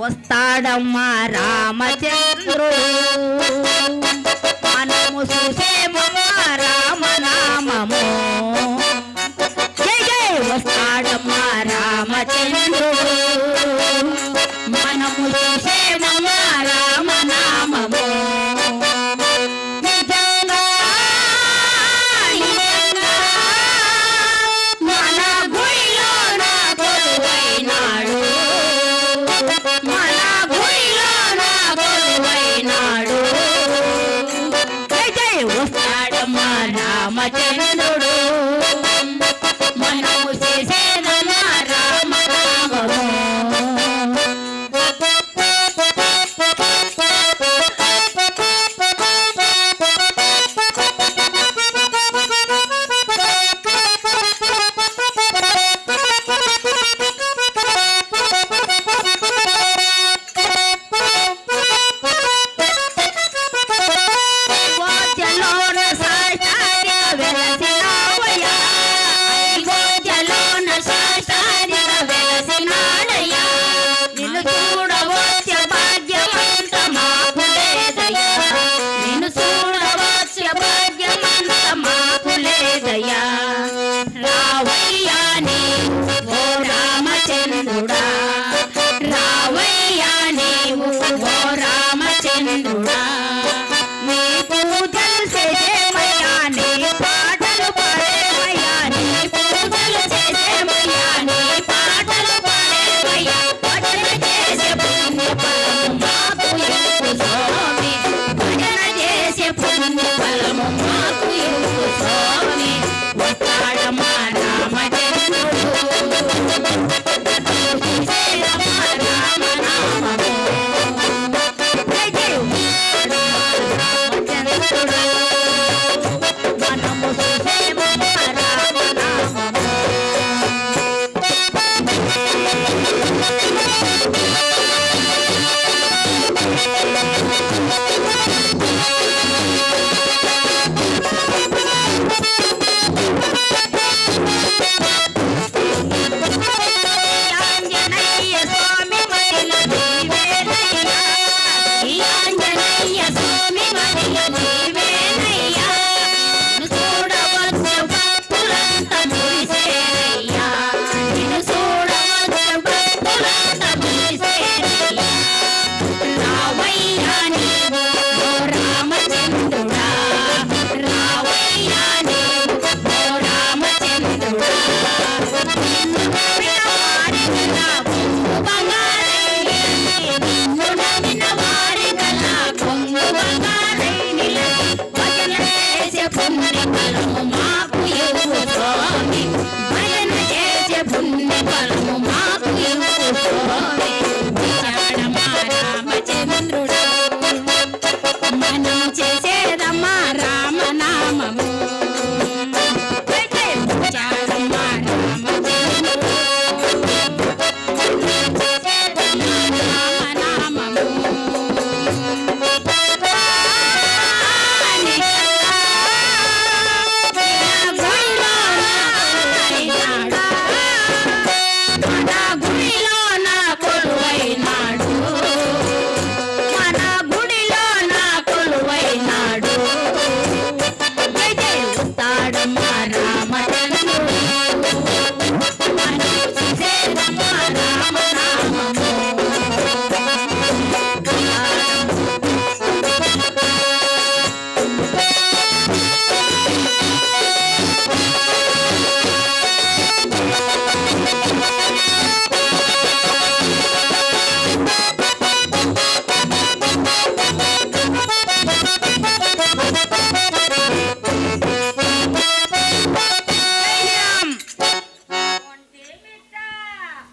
వస్తాడమ్మా రామచంద్రుడు. మనము చూసేమమ్మా Ramachandramma నామచంద్ర Thank you.